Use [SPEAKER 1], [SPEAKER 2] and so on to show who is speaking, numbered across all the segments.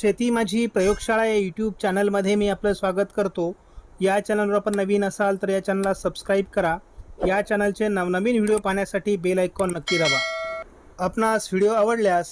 [SPEAKER 1] शेती माझी प्रयोगशाळा या यूट्यूब चॅनलमध्ये मी आपलं स्वागत करतो. या चॅनलवर आपण नवीन असाल तर या चॅनलला सबस्क्राईब करा. या चॅनलचे नवनवीन व्हिडिओ पाहण्यासाठी बेल आयकॉन नक्की दाबा. आपणास व्हिडिओ आवडल्यास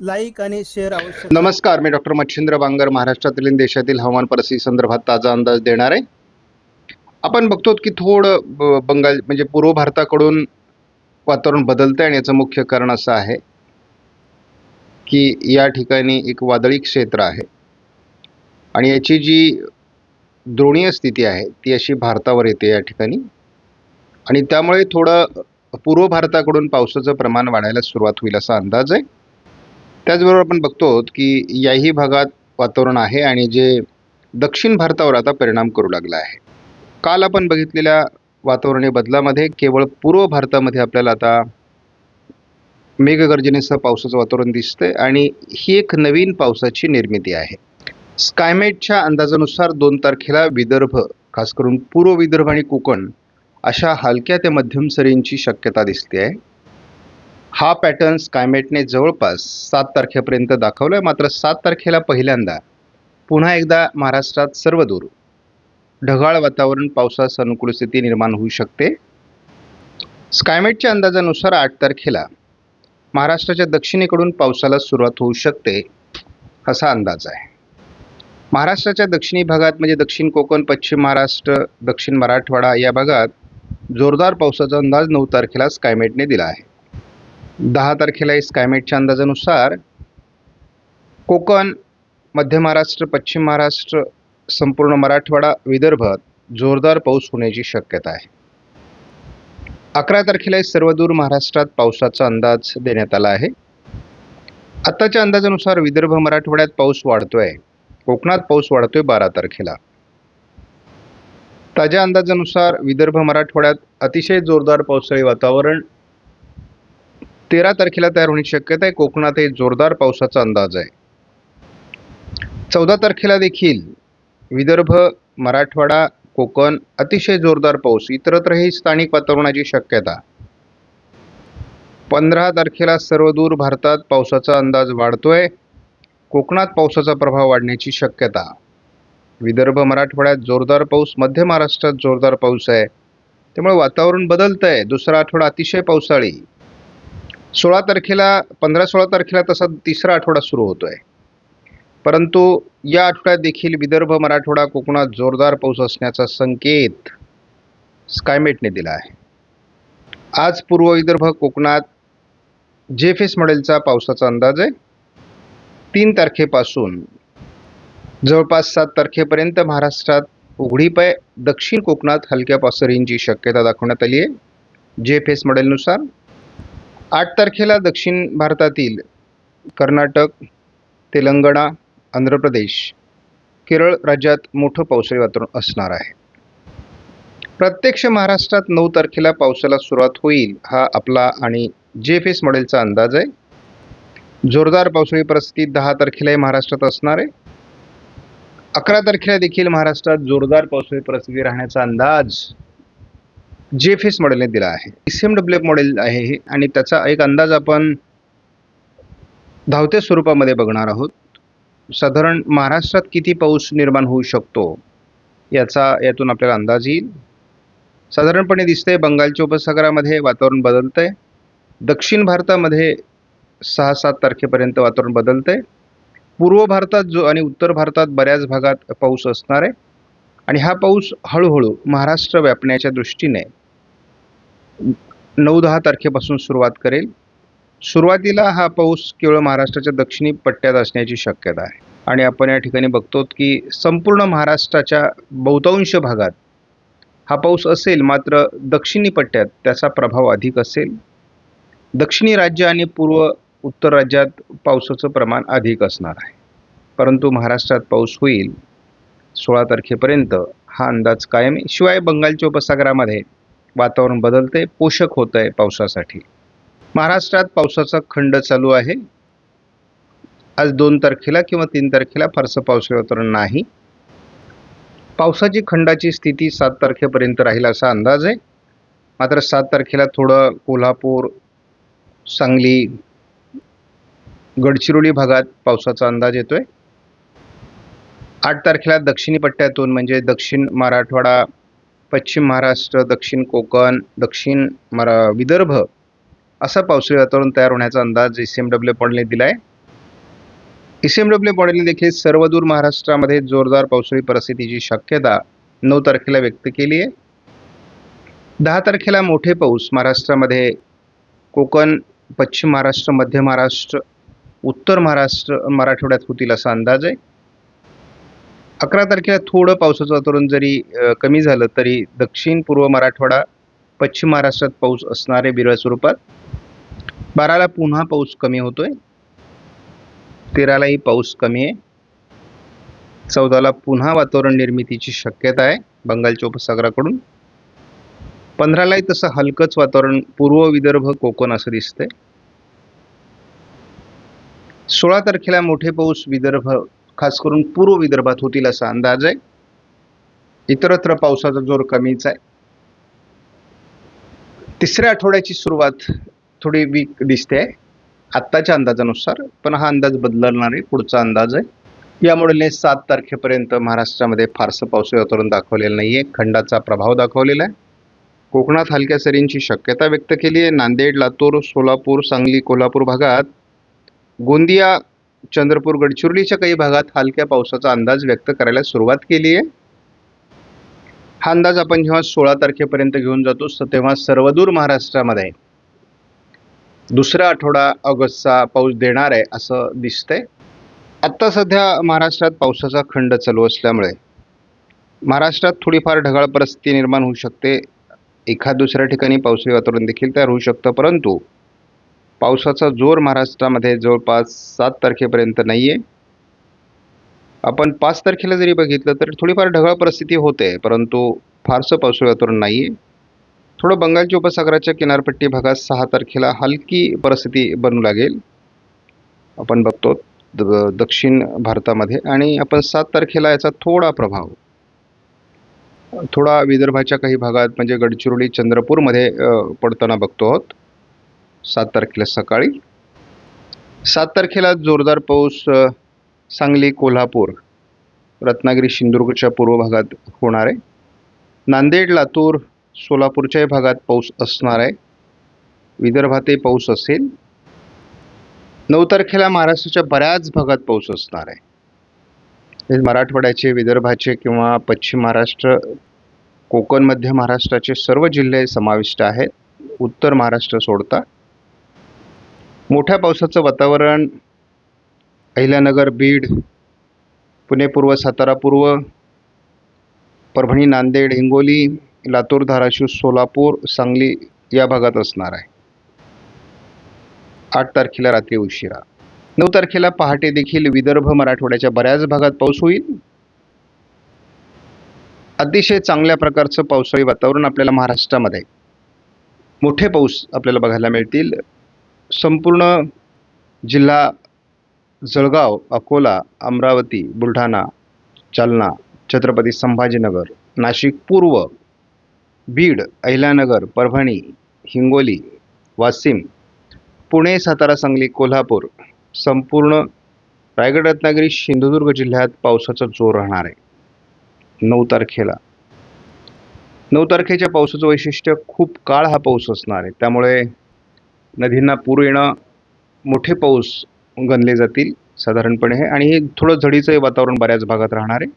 [SPEAKER 1] लाईक आणि शेअर आवश्यक
[SPEAKER 2] नमस्कार मी डॉक्टर मच्छिंद्र बांगर महाराष्ट्रातील आणि देशातील हवामान परिस्थिती संदर्भात ताजा अंदाज देणार आहे. आपण बघतो की थोडं ब- बंगाल म्हणजे पूर्व भारताकडून वातावरण बदलतं आहे आणि याचं मुख्य कारण असं आहे. की या ठिकाणी एक वादळी क्षेत्र आहे. आणि याची जी द्रोणीय स्थिती आहे ती अशी भारतावर येते या ठिकाणी. आणि त्यामुळे थोडं पूर्व भारताकडून पावसाचं प्रमाण वाढायला सुरुवात होईल असा अंदाज आहे. त्याचबरोबर आपण बघतो की याही भागात वातावरण आहे आणि जे दक्षिण भारतावर आता परिणाम करू लागला आहे. काल आपण बघितलेल्या वातावरणीय बदलामध्ये केवळ पूर्व भारतामध्ये आपल्याला आता मेघगर्जनेसह पावसाचं वातावरण दिसतंय आणि ही एक नवीन पावसाची निर्मिती आहे. स्कायमेटच्या अंदाजानुसार दोन तारखेला विदर्भ खास करून पूर्व विदर्भ आणि कोकण अशा हलक्या ते मध्यम सरींची शक्यता दिसते आहे हा पॅटर्न स्कायमेटने जवळपास सात तारखेपर्यंत दाखवला आहे मात्र सात तारखेला पहिल्यांदा पुन्हा एकदा महाराष्ट्रात सर्वदूर ढगाळ वातावरण पावसास अनुकूल स्थिती निर्माण होऊ शकते. स्कायमेटच्या अंदाजानुसार आठ तारखेला महाराष्ट्राच्या दक्षिणेकडून पावसाला सुरुवात होऊ शकते असा अंदाज आहे. महाराष्ट्राच्या दक्षिणी भागात म्हणजे दक्षिण कोकण पश्चिम महाराष्ट्र दक्षिण मराठवाडा या भागात जोरदार पावसाचा अंदाज नऊ तारखेला स्कायमेटने दिला आहे. दहा तारखेला स्कायमेटच्या अंदाजानुसार कोकण मध्य महाराष्ट्र पश्चिम महाराष्ट्र संपूर्ण मराठवाडा विदर्भात जोरदार पाऊस होण्याची शक्यता आहे. अकरा तारखेला सर्वदूर महाराष्ट्रात पावसाचा अंदाज देण्यात आला आहे. आत्ताच्या अंदाजानुसार विदर्भ मराठवाड्यात पाऊस वाढतोय. कोकणात पाऊस वाढतोय बारा तारखेला. ताज्या अंदाजानुसार विदर्भ मराठवाड्यात अतिशय जोरदार पावसाळी वातावरण. तेरा तारखेला तयार होण्याची शक्यता आहे. कोकणातही जोरदार पावसाचा अंदाज आहे. चौदा तारखेला देखील विदर्भ मराठवाडा कोकण अतिशय जोरदार पाऊस इतरत्रही स्थानिक वातावरणाची शक्यता. पंधरा तारखेला सर्वदूर भारतात पावसाचा अंदाज वाढतोय. कोकणात पावसाचा प्रभाव वाढण्याची शक्यता. विदर्भ मराठवाड्यात जोरदार पाऊस मध्य महाराष्ट्रात जोरदार पाऊस आहे. त्यामुळे वातावरण बदलतं आहे दुसरा आठवडा अतिशय पावसाळी. सोळा तारखेला पंधरा सोळा तारखेला तसा तिसरा आठवडा सुरू होतो आहे परंतु या आठवड्यात देखील विदर्भ मराठवाडा कोकणात जोरदार पाऊस असण्याचा संकेत स्कायमेटने दिला आहे. आज पूर्व विदर्भ कोकणात जेफेस मॉडेलचा पावसाचा अंदाज आहे. तीन तारखेपासून जवळपास सात तारखेपर्यंत महाराष्ट्रात उघडीपाय दक्षिण कोकणात हलक्या पासरींची शक्यता दाखवण्यात आली आहे. जेफेस मॉडेलनुसार आठ तारखेला दक्षिण भारतातील कर्नाटक तेलंगणा आंध्र प्रदेश केरळ राज्यात मोठं पावसाळी वातावरण असणार आहे. प्रत्यक्ष महाराष्ट्रात नऊ तारखेला पावसाला सुरुवात होईल हा आपला आणि जे फेस मॉडेलचा अंदाज आहे. जोरदार पावसाळी परिस्थिती दहा तारखेलाही महाराष्ट्रात असणार आहे. अकरा तारखेला देखील महाराष्ट्रात जोरदार पावसाळी परिस्थिती राहण्याचा अंदाज जे फेस मॉडेलने दिला आहे. एस एम डब्ल्यू मॉडेल आहे आणि त्याचा एक अंदाज आपण धावत्या स्वरूपामध्ये बघणार आहोत. साधारण महाराष्ट्रात किती पाऊस निर्माण होऊ शकतो? याचा यातून आपल्याला अंदाज येईल. साधारणपणे दिसतंय बंगालच्या उपसागरामध्ये वातावरण बदलतंय. दक्षिण भारतामध्ये सहा सात तारखेपर्यंत वातावरण बदलतंय. पूर्व भारतात जो आणि उत्तर भारतात बऱ्याच भागात पाऊस असणार आहे. आणि हा पाऊस हळूहळू महाराष्ट्र व्यापण्याच्या दृष्टीने नऊ दहा तारखेपासून सुरुवात करेल. सुरुवातीला हा पाऊस केवळ महाराष्ट्राच्या दक्षिणी पट्ट्यात असण्याची शक्यता आहे. आणि आपण या ठिकाणी बघतो की संपूर्ण महाराष्ट्राच्या बहुतांश भागात हा पाऊस असेल मात्र दक्षिणी पट्ट्यात त्याचा प्रभाव अधिक असेल. दक्षिणी राज्य आणि पूर्व उत्तर राज्यात पावसाचं प्रमाण अधिक असणार आहे. परंतु महाराष्ट्रात पाऊस होईल सोळा तारखेपर्यंत हा अंदाज कायम शिवाय बंगालच्या उपसागरामध्ये वातावरण बदलते पोषक होत आहे पावसासाठी. महाराष्ट्रात पावसाचा खंड चालू आहे. आज दोन तारखेला किंवा तीन तारखेला फारसं पावसाळी नाही. पावसाची खंडाची स्थिती सात तारखेपर्यंत राहील असा अंदाज आहे. मात्र सात तारखेला थोडं कोल्हापूर सांगली गडचिरोली भागात पावसाचा अंदाज येतोय. आठ तारखेला दक्षिणी पट्ट्यातून म्हणजे दक्षिण मराठवाडा पश्चिम महाराष्ट्र दक्षिण कोकण दक्षिण मरा विदर्भ असा पावसाळी वातावरण तयार होण्याचा अंदाज एस एम डब्ल्यू पॉडने दिला आहे एस एम डब्ल्यू पॉडने देखील सर्वदूर महाराष्ट्रामध्ये जोरदार पावसाळी परिस्थितीची शक्यता नऊ तारखेला व्यक्त केली आहे. दहा तारखेला मोठे पाऊस महाराष्ट्रामध्ये कोकण पश्चिम महाराष्ट्र मध्य महाराष्ट्र उत्तर महाराष्ट्र मराठवाड्यात होतील असा अंदाज आहे. अकरा तारखेला थोडं पावसाचं वातावरण जरी कमी झालं तरी दक्षिण पूर्व मराठवाडा पश्चिम महाराष्ट्रात पाऊस असणारे बिरळ स्वरूपात. बाराला पुन्हा पाऊस कमी होतोय. तेरालाही पाऊस कमी आहे. चौदाला पुन्हा वातावरण निर्मितीची शक्यता आहे बंगालच्या उपसागराकडून पंधरालाही तसं हलकंच वातावरण पूर्व विदर्भ कोकण असं दिसतंय. सोळा तारखेला मोठे पाऊस विदर्भ खास करून पूर्व विदर्भात होतील असा अंदाज आहे. इतरत्र पावसाचा जोर कमीच आहे. तिसऱ्या आठवड्याची सुरुवात थोडी वीक दिसते. आहे आत्ताच्या अंदाजानुसार पण हा अंदाज बदलणार आहे पुढचा अंदाज आहे. यामुळे सात तारखेपर्यंत महाराष्ट्रामध्ये फारसं पावसाळी वातावरण दाखवलेलं नाही आहे खंडाचा प्रभाव दाखवलेला आहे. कोकणात हलक्या सरींची शक्यता व्यक्त केली आहे. नांदेड लातूर सोलापूर सांगली कोल्हापूर भागात गोंदिया चंद्रपूर गडचिरोलीच्या काही भागात हलक्या पावसाचा अंदाज व्यक्त करायला सुरुवात केली आहे. हा अंदाज आपण जेव्हा सोळा तारखेपर्यंत घेऊन जातो तेव्हा सर्वदूर महाराष्ट्रामध्ये दुसरा आठवडा ऑगस्टचा पाऊस देणार आहे असं दिसतंय. आत्ता सध्या महाराष्ट्रात पावसाचा खंड चालू असल्यामुळे महाराष्ट्रात थोडीफार ढगाळ परिस्थिती निर्माण होऊ शकते. एखाद दुसऱ्या ठिकाणी पावसाळी वातावरण देखील तयार होऊ शकतं परंतु पावसाचा जोर महाराष्ट्रामध्ये जवळपास सात तारखेपर्यंत नाही आहे आपण पाच तारखेला जरी बघितलं तर थोडीफार ढगाळ परिस्थिती होते परंतु फारसं पावसाळी वातावरण नाही आहे थोडं बंगालच्या उपसागराच्या किनारपट्टी भागात सहा तारखेला हलकी परिस्थिती बनू लागेल. आपण बघतो द- दक्षिण भारतामध्ये आणि आपण सात तारखेला याचा थोडा प्रभाव. थोडा विदर्भाच्या काही भागात म्हणजे गडचिरोली चंद्रपूरमध्ये पडताना बघतो आहोत. सात तारखेला सकाळी. सात तारखेला जोरदार पाऊस सांगली कोल्हापूर रत्नागिरी सिंधुदुर्गच्या पूर्व भागात होणार आहे. नांदेड लातूर सोलापूरच्याही भागात पाऊस असणार आहे. विदर्भातही पाऊस असेल. नऊ तारखेला महाराष्ट्राच्या बऱ्याच भागात पाऊस असणार आहे. मराठवाड्याचे विदर्भाचे किंवा पश्चिम महाराष्ट्र कोकण मध्य महाराष्ट्राचे सर्व जिल्हे समाविष्ट आहेत. उत्तर महाराष्ट्र सोडता. मोठ्या पावसाचं वातावरण अहिल्यानगर बीड पुणे पूर्व सातारा पूर्व परभणी नांदेड हिंगोली लातूर धाराशिव सोलापूर सांगली या भागात असणार आहे. आठ तारखेला रात्री उशिरा. नऊ तारखेला पहाटे देखील विदर्भ मराठवाड्याच्या बऱ्याच भागात पाऊस होईल. अतिशय चांगल्या प्रकारचं पावसाळी वातावरण आपल्याला महाराष्ट्रामध्ये. मोठे पाऊस आपल्याला बघायला मिळतील. संपूर्ण जिल्हा जळगाव अकोला अमरावती बुलढाणा जालना छत्रपती संभाजीनगर नाशिक पूर्व बीड अहिल्यानगर परभणी हिंगोली वाशिम पुणे सातारा सांगली कोल्हापूर संपूर्ण रायगड रत्नागिरी सिंधुदुर्ग जिल्ह्यात पावसाचा जोर राहणार आहे. नऊ तारखेला. नऊ तारखेच्या पावसाचं वैशिष्ट्य खूप काळ हा पाऊस असणार आहे. त्यामुळे नदींना पूर येणं मोठे पाऊस गणले जातील साधारणपणे हे. आणि हे थोडं झडीचं वातावरण बऱ्याच भागात राहणार आहे.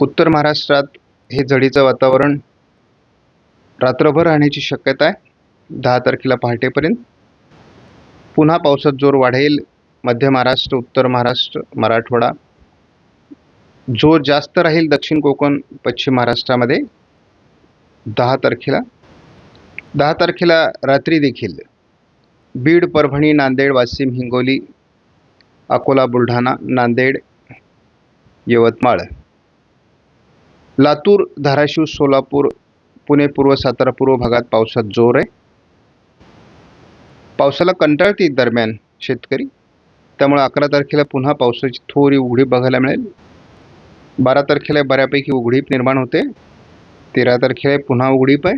[SPEAKER 2] उत्तर महाराष्ट्रात हे झडीचं वातावरण रात्रभर राहण्याची शक्यता आहे. दहा तारखेला पहाटेपर्यंत. पुन्हा पावसात जोर वाढेल. मध्य महाराष्ट्र उत्तर महाराष्ट्र मराठवाडा. जोर जास्त राहील दक्षिण कोकण पश्चिम महाराष्ट्रामध्ये. दहा तारखेला. दहा तारखेला रात्री देखील. बीड परभणी नांदेड वाशिम हिंगोली अकोला बुलढाणा नांदेड यवतमाळ. लातूर धाराशिव सोलापूर पुणे पूर्व सातारा पूर्व भागात पावसात जोर आहे. पावसाला कंटाळतील दरम्यान शेतकरी. त्यामुळे अकरा तारखेला पुन्हा पावसाची थोडी उघडीप बघायला मिळेल. बारा तारखेला बऱ्यापैकी उघडीप निर्माण होते. तेरा तारखेला पुन्हा उघडीप आहे.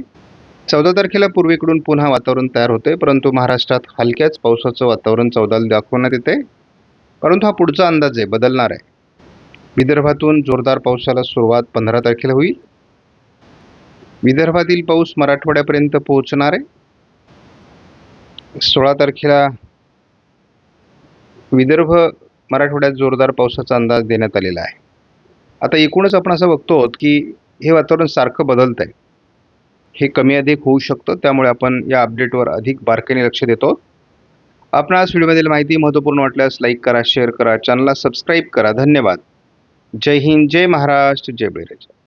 [SPEAKER 2] चौदा तारखेला पूर्वेकडून पुन्हा वातावरण तयार होते. परंतु महाराष्ट्रात हलक्याच पावसाचं वातावरण चौदाला दाखवण्यात येते. परंतु हा पुढचा अंदाज आहे बदलणार आहे. विदर्भातून जोरदार पावसाला सुरुवात पंधरा तारखेला होईल. विदर्भातील पाऊस मराठवाड्यापर्यंत पोहोचणार आहे. सोळा तारखेला विदर्भ मराठवाड्यात जोरदार पावसाचा अंदाज देण्यात आलेला आहे. आता एकूणच आपण असं बघतो आहोत की हे वातावरण सारखं बदलत आहे. हे कमी अधिक होऊ शकतं त्यामुळे आपण या अपडेटवर अधिक बारकाईने लक्ष देतो आपण आज व्हिडिओमधील माहिती महत्त्वपूर्ण वाटल्यास लाईक करा शेअर करा चॅनलला सबस्क्राईब करा. धन्यवाद. जय हिंद जय महाराष्ट्र जय बळीराजा